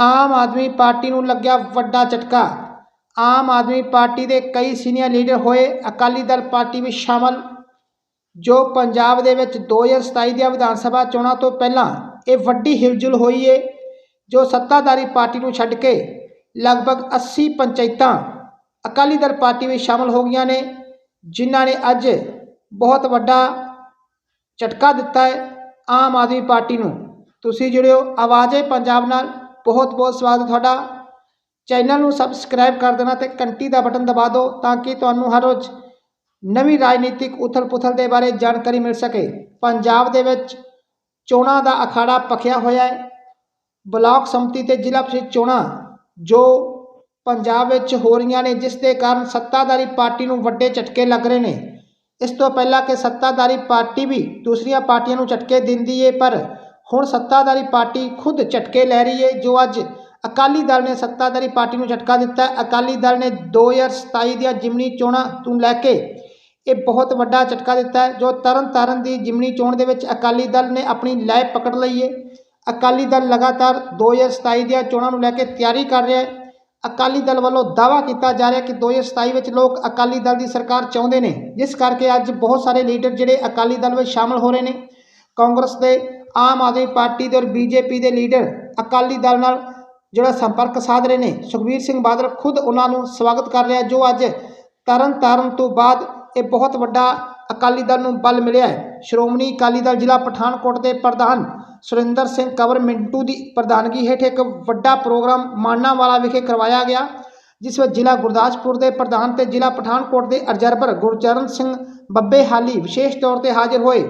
Aam Aadmi party ਨੂੰ ਲੱਗਿਆ ਵੱਡਾ ਝਟਕਾ। ਆਮ ਆਦਮੀ ਪਾਰਟੀ ਦੇ ਕਈ ਸੀਨੀਅਰ ਲੀਡਰ ਹੋਏ ਅਕਾਲੀ ਦਲ ਪਾਰਟੀ ਵਿੱਚ ਸ਼ਾਮਲ, ਜੋ ਪੰਜਾਬ ਦੇ ਵਿੱਚ 2027 ਦੀਆਂ ਵਿਧਾਨ ਸਭਾ ਚੋਣਾਂ ਤੋਂ ਪਹਿਲਾਂ ਇਹ ਵੱਡੀ ਹਿਲਜੁਲ ਹੋਈ ਏ, ਜੋ ਸੱਤਾਧਾਰੀ ਪਾਰਟੀ ਨੂੰ ਛੱਡ ਕੇ ਲਗਭਗ 80 ਪੰਚਾਇਤਾਂ ਅਕਾਲੀ ਦਲ ਪਾਰਟੀ ਵਿੱਚ ਸ਼ਾਮਲ ਹੋ ਗਈਆਂ ਨੇ, ਜਿਨ੍ਹਾਂ ਨੇ ਅੱਜ ਬਹੁਤ ਵੱਡਾ ਝਟਕਾ ਦਿੱਤਾ ਹੈ ਆਮ ਆਦਮੀ ਪਾਰਟੀ ਨੂੰ। ਤੁਸੀਂ ਜੁੜਿਓ ਹੋ ਆਵਾਜ਼ੇ ਪੰਜਾਬ ਨਾਲ। ਬਹੁਤ ਬਹੁਤ ਸਵਾਗਤ ਤੁਹਾਡਾ। ਚੈਨਲ ਨੂੰ ਸਬਸਕ੍ਰਾਈਬ ਕਰ ਦੇਣਾ ਤੇ ਘੰਟੀ ਦਾ ਬਟਨ ਦਬਾ ਦਿਓ ਤਾਂ ਕਿ ਤੁਹਾਨੂੰ ਹਰ ਰੋਜ਼ ਨਵੀਂ ਰਾਜਨੀਤਿਕ ਉਥਲ-ਪੁਥਲ ਦੇ ਬਾਰੇ ਜਾਣਕਾਰੀ ਮਿਲ ਸਕੇ। ਪੰਜਾਬ ਦੇ ਵਿੱਚ ਚੋਣਾਂ ਦਾ ਅਖਾੜਾ ਪਖਿਆ ਹੋਇਆ ਹੈ। ਬਲਾਕ ਸੰਮਤੀ ਤੇ ਜ਼ਿਲ੍ਹਾ ਪ੍ਰੀਸ਼ਦ ਚੋਣਾਂ ਜੋ ਪੰਜਾਬ ਵਿੱਚ ਹੋ ਰਹੀਆਂ ਨੇ, ਜਿਸ ਦੇ ਕਾਰਨ ਸੱਤਾਧਾਰੀ ਪਾਰਟੀ ਨੂੰ ਵੱਡੇ ਝਟਕੇ ਲੱਗ ਰਹੇ ਨੇ। ਇਸ ਤੋਂ ਪਹਿਲਾਂ ਕਿ ਸੱਤਾਧਾਰੀ ਪਾਰਟੀ ਵੀ ਦੂਸਰੀਆਂ ਪਾਰਟੀਆਂ ਨੂੰ ਝਟਕੇ ਦਿੰਦੀ ਏ, ਪਰ ਹੁਣ ਸੱਤਾਧਾਰੀ ਪਾਰਟੀ ਖੁਦ ਝਟਕੇ ਲੈ ਰਹੀ ਹੈ, ਜੋ ਅੱਜ ਅਕਾਲੀ ਦਲ ਨੇ ਸੱਤਾਧਾਰੀ ਪਾਰਟੀ ਨੂੰ ਝਟਕਾ ਦਿੱਤਾ ਅਕਾਲੀ ਦਲ ਨੇ 2027 ਦੀਆਂ ਜਿਮਨੀ ਚੋਣਾਂ ਤੋਂ ਲੈ ਕੇ ਇਹ ਬਹੁਤ ਵੱਡਾ ਝਟਕਾ ਦਿੱਤਾ ਹੈ, ਜੋ ਤਰਨ ਤਾਰਨ ਦੀ ਜਿਮਨੀ ਚੋਣ ਦੇ ਵਿੱਚ ਅਕਾਲੀ ਦਲ ਨੇ ਆਪਣੀ ਲੈ ਪਕੜ ਲਈ ਹੈ। ਅਕਾਲੀ ਦਲ ਲਗਾਤਾਰ 2027 ਦੀਆਂ ਚੋਣਾਂ ਨੂੰ ਲੈ ਕੇ ਤਿਆਰੀ ਕਰ ਰਿਹਾ ਹੈ। ਅਕਾਲੀ ਦਲ ਵੱਲੋਂ ਦਾਅਵਾ ਕੀਤਾ ਜਾ ਰਿਹਾ ਕਿ 2027 ਵਿੱਚ ਲੋਕ ਅਕਾਲੀ ਦਲ ਦੀ ਸਰਕਾਰ ਚਾਹੁੰਦੇ ਨੇ, ਜਿਸ ਕਰਕੇ ਅੱਜ ਬਹੁਤ ਸਾਰੇ ਲੀਡਰ ਜਿਹੜੇ ਅਕਾਲੀ ਦਲ ਵਿੱਚ ਸ਼ਾਮਲ ਹੋ ਰਹੇ ਨੇ। ਕਾਂਗਰਸ ਦੇ ਆਮ ਆਦਮੀ ਪਾਰਟੀ ਦੇ ਔਰ ਬੀਜੇਪੀ ਦੇ ਲੀਡਰ ਅਕਾਲੀ ਦਲ ਨਾਲ ਜਿਹੜਾ ਸੰਪਰਕ ਸਾਧ ਰਹੇ ਨੇ, ਸੁਖਬੀਰ ਸਿੰਘ ਬਾਦਲ ਖੁਦ ਉਹਨਾਂ ਨੂੰ ਸਵਾਗਤ ਕਰ ਰਿਹਾ, ਜੋ ਅੱਜ ਤਰਨ ਤਾਰਨ ਤੋਂ ਬਾਅਦ ਇਹ ਬਹੁਤ ਵੱਡਾ ਅਕਾਲੀ ਦਲ ਨੂੰ ਬਲ ਮਿਲਿਆ ਹੈ। ਸ਼੍ਰੋਮਣੀ ਅਕਾਲੀ ਦਲ ਜ਼ਿਲ੍ਹਾ ਪਠਾਨਕੋਟ ਦੇ ਪ੍ਰਧਾਨ ਸੁਰਿੰਦਰ ਸਿੰਘ ਕੰਵਰ ਮਿੰਟੂ ਦੀ ਪ੍ਰਧਾਨਗੀ ਹੇਠ ਇੱਕ ਵੱਡਾ ਪ੍ਰੋਗਰਾਮ ਮਾਨਾਵਾਲਾ ਵਿਖੇ ਕਰਵਾਇਆ ਗਿਆ, ਜਿਸ ਵਿੱਚ ਜ਼ਿਲ੍ਹਾ ਗੁਰਦਾਸਪੁਰ ਦੇ ਪ੍ਰਧਾਨ ਤੇ ਜ਼ਿਲ੍ਹਾ ਪਠਾਨਕੋਟ ਦੇ ਅਬਜ਼ਰਵਰ ਗੁਰਚਰਨ ਸਿੰਘ ਬੱਬੇ ਹਾਲੀ ਵਿਸ਼ੇਸ਼ ਤੌਰ ਤੇ ਹਾਜ਼ਰ ਹੋਏ।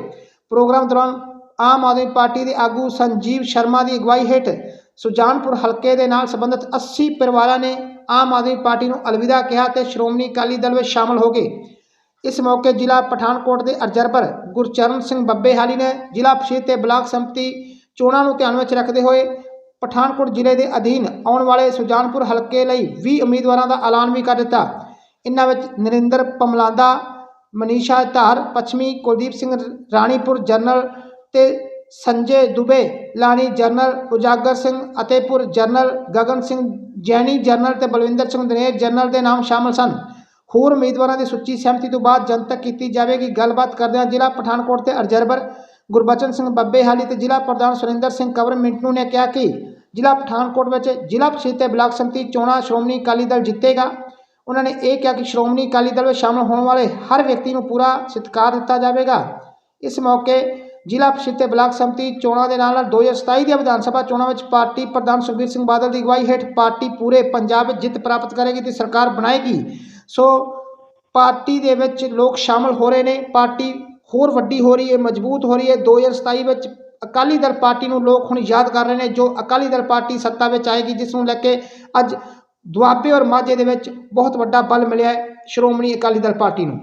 ਪ੍ਰੋਗਰਾਮ ਦੌਰਾਨ ਆਮ ਆਦਮੀ ਪਾਰਟੀ ਦੇ ਆਗੂ ਸੰਜੀਵ ਸ਼ਰਮਾ ਦੀ ਅਗਵਾਈ ਹੇਠ ਸੁਜਾਨਪੁਰ ਹਲਕੇ ਦੇ ਨਾਲ ਸੰਬੰਧਿਤ 80 ਪਰਿਵਾਰਾਂ ਨੇ ਆਮ ਆਦਮੀ ਪਾਰਟੀ ਨੂੰ ਅਲਵਿਦਾ ਕਿਹਾ ਤੇ ਸ਼੍ਰੋਮਣੀ ਅਕਾਲੀ ਦਲ ਵਿੱਚ ਸ਼ਾਮਲ ਹੋ ਗਏ। ਇਸ ਮੌਕੇ ਜ਼ਿਲ੍ਹਾ ਪਠਾਨਕੋਟ ਦੇ ਅਬਜ਼ਰਵਰ ਗੁਰਚਰਨ ਸਿੰਘ ਬੱਬੇਹਾਲੀ ਨੇ ਜ਼ਿਲ੍ਹਾ ਪ੍ਰੀਸ਼ਦ ਤੇ ਬਲਾਕ ਸੰਮਤੀ ਚੋਣਾਂ ਨੂੰ ਧਿਆਨ ਵਿੱਚ ਰੱਖਦੇ ਹੋਏ ਪਠਾਨਕੋਟ ਜ਼ਿਲ੍ਹੇ ਦੇ ਅਧੀਨ ਆਉਣ ਵਾਲੇ ਸੁਜਾਨਪੁਰ ਹਲਕੇ ਲਈ 20 ਉਮੀਦਵਾਰਾਂ ਦਾ ਐਲਾਨ ਵੀ ਕਰ ਦਿੱਤਾ। ਇਨ੍ਹਾਂ ਵਿੱਚ ਨਰਿੰਦਰ ਪਮਲਾਂਦਾ, ਮਨੀਸ਼ਾ ਧਾਰ, ਪੱਛਮੀ ਕੁਲਦੀਪ ਸਿੰਘ ਰਾਣੀਪੁਰ ਜਨਰਲ ਤੇ ਸੰਜੇ ਦੁਬੇ, ਲਾਣੀ ਜਨਰਲ ਉਜਾਗਰ ਸਿੰਘ ਅਤੇਪੁਰ ਜਨਰਲ ਗਗਨ ਸਿੰਘ ਜੈਨੀ ਜਨਰਲ ਤੇ ਬਲਵਿੰਦਰ ਸਿੰਘ ਦਨੇਰ ਜਨਰਲ ਦੇ ਨਾਮ ਸ਼ਾਮਲ ਸਨ। ਹੋਰ ਉਮੀਦਵਾਰਾਂ ਦੀ ਸੂਚੀ ਸਹਿਮਤੀ ਤੋਂ ਬਾਅਦ ਜਨਤਕ ਕੀਤੀ ਜਾਵੇਗੀ। ਗੱਲਬਾਤ ਕਰਦਿਆਂ ਜ਼ਿਲ੍ਹਾ ਪਠਾਨਕੋਟ ਦੇ ਅਬਜ਼ਰਵਰ ਗੁਰਬਚਨ ਸਿੰਘ ਬੱਬੇਹਾਲੀ ਤੇ ਜ਼ਿਲ੍ਹਾ ਪ੍ਰਧਾਨ ਸੁਰਿੰਦਰ ਸਿੰਘ ਕੰਵਰ ਮਿੰਟੂ ਨੇ ਕਿਹਾ ਕਿ ਜ਼ਿਲ੍ਹਾ ਪਠਾਨਕੋਟ ਵਿੱਚ ਜ਼ਿਲ੍ਹਾ ਪ੍ਰੀਸ਼ਦ ਤੇ ਬਲਾਕ ਸੰਮਤੀ ਚੋਣਾਂ ਸ਼੍ਰੋਮਣੀ ਅਕਾਲੀ ਦਲ ਜਿੱਤੇਗਾ। ਉਹਨਾਂ ਨੇ ਇਹ ਕਿਹਾ ਕਿ ਸ਼੍ਰੋਮਣੀ ਅਕਾਲੀ ਦਲ ਵਿੱਚ ਸ਼ਾਮਲ ਹੋਣ ਵਾਲੇ ਹਰ ਵਿਅਕਤੀ ਨੂੰ ਪੂਰਾ ਸਤਿਕਾਰ ਦਿੱਤਾ ਜਾਵੇਗਾ। ਇਸ ਮੌਕੇ ਜ਼ਿਲ੍ਹਾ ਪ੍ਰੀਸ਼ਦ ਤੇ ਬਲਾਕ ਸੰਮਤੀ ਚੋਣਾਂ ਦੇ ਨਾਲ ਨਾਲ 2027 ਦੀਆਂ ਵਿਧਾਨ ਸਭਾ ਚੋਣਾਂ ਵਿੱਚ ਪਾਰਟੀ ਪ੍ਰਧਾਨ ਸੁਖਬੀਰ ਸਿੰਘ ਬਾਦਲ ਦੀ ਅਗਵਾਈ ਹੇਠ ਪਾਰਟੀ ਪੂਰੇ ਪੰਜਾਬ ਵਿੱਚ ਜਿੱਤ ਪ੍ਰਾਪਤ ਕਰੇਗੀ ਤੇ ਸਰਕਾਰ ਬਣਾਏਗੀ। ਸੋ ਪਾਰਟੀ ਦੇ ਵਿੱਚ ਲੋਕ ਸ਼ਾਮਲ ਹੋ ਰਹੇ ਨੇ, ਪਾਰਟੀ ਹੋਰ ਵੱਡੀ ਹੋ ਰਹੀ ਹੈ, ਮਜ਼ਬੂਤ ਹੋ ਰਹੀ ਹੈ। 2027 ਵਿੱਚ ਅਕਾਲੀ ਦਲ ਪਾਰਟੀ ਨੂੰ ਲੋਕ ਹੁਣ ਯਾਦ ਕਰ ਰਹੇ ਨੇ, ਜੋ ਅਕਾਲੀ ਦਲ ਪਾਰਟੀ ਸੱਤਾ ਵਿੱਚ ਆਏਗੀ, ਜਿਸ ਨੂੰ ਲੈ ਕੇ ਅੱਜ ਦੁਆਬੇ ਔਰ ਮਾਝੇ ਦੇ ਵਿੱਚ ਬਹੁਤ ਵੱਡਾ ਬਲ ਮਿਲਿਆ ਹੈ ਸ਼੍ਰੋਮਣੀ ਅਕਾਲੀ ਦਲ ਪਾਰਟੀ ਨੂੰ।